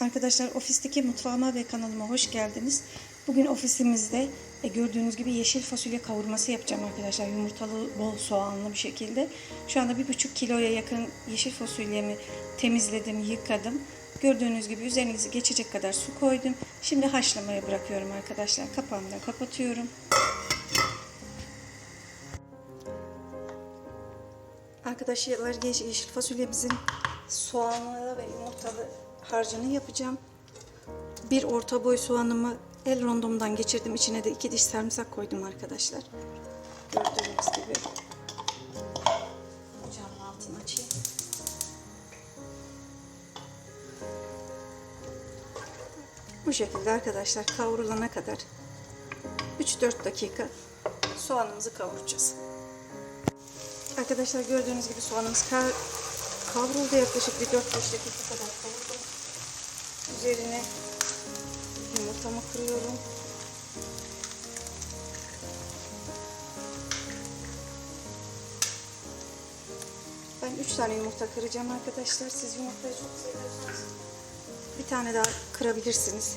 Arkadaşlar ofisteki mutfağıma ve kanalıma hoş geldiniz. Bugün ofisimizde e, gördüğünüz gibi yeşil fasulye kavurması yapacağım arkadaşlar. Yumurtalı, bol soğanlı bir şekilde. Şu anda bir buçuk kiloya yakın yeşil fasulyemi temizledim, yıkadım. Gördüğünüz gibi üzerinizi geçecek kadar su koydum. Şimdi haşlamaya bırakıyorum arkadaşlar. Kapağını da kapatıyorum. Arkadaşlar yeşil fasulyemizin soğanlı ve yumurtalı harcını yapacağım. Bir orta boy soğanımı el rondomdan geçirdim. İçine de iki diş sarımsak koydum arkadaşlar. Gördüğünüz gibi. Ocağın altını açayım. Bu şekilde arkadaşlar kavrulana kadar 3-4 dakika soğanımızı kavuracağız. Arkadaşlar gördüğünüz gibi soğanımız ka- kavruldu yaklaşık bir 4-5 dakika kadar kavruldu. Üzerine yumurtamı kırıyorum. Ben 3 tane yumurta kıracağım arkadaşlar. Siz yumurtayı çok seviyorsanız bir tane daha kırabilirsiniz.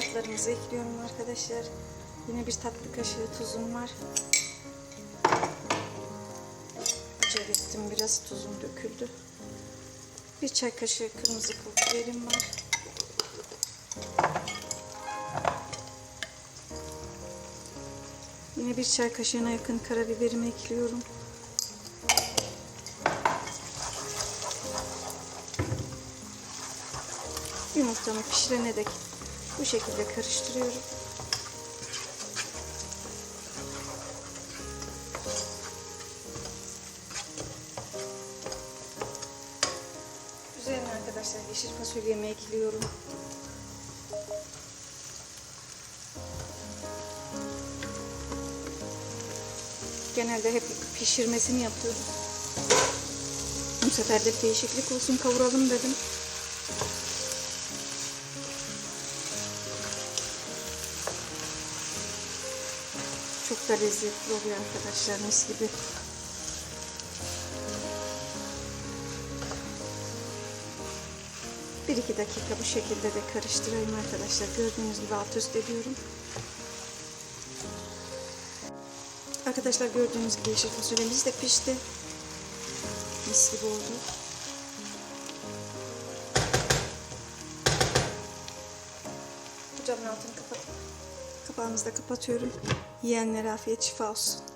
Baharatlarımızı ekliyorum arkadaşlar. Yine bir tatlı kaşığı tuzum var. Acele ettim biraz tuzum döküldü. Bir çay kaşığı kırmızı pul biberim var. Yine bir çay kaşığına yakın karabiberimi ekliyorum. Yumurtamı pişirene dek bu şekilde karıştırıyorum. Üzerine arkadaşlar yeşil fasulyemi ekliyorum. Genelde hep pişirmesini yapıyorum. Bu sefer de değişiklik olsun kavuralım dedim. Çok da lezzetli oluyor arkadaşlar mis gibi. Bir iki dakika bu şekilde de karıştırayım arkadaşlar. Gördüğünüz gibi alt üst ediyorum. Arkadaşlar gördüğünüz gibi yeşil fasulyemiz de pişti. Mis gibi oldu. Ocağın altını kapat. Kapağımızı kapatıyorum. Yiyenlere afiyet şifa olsun.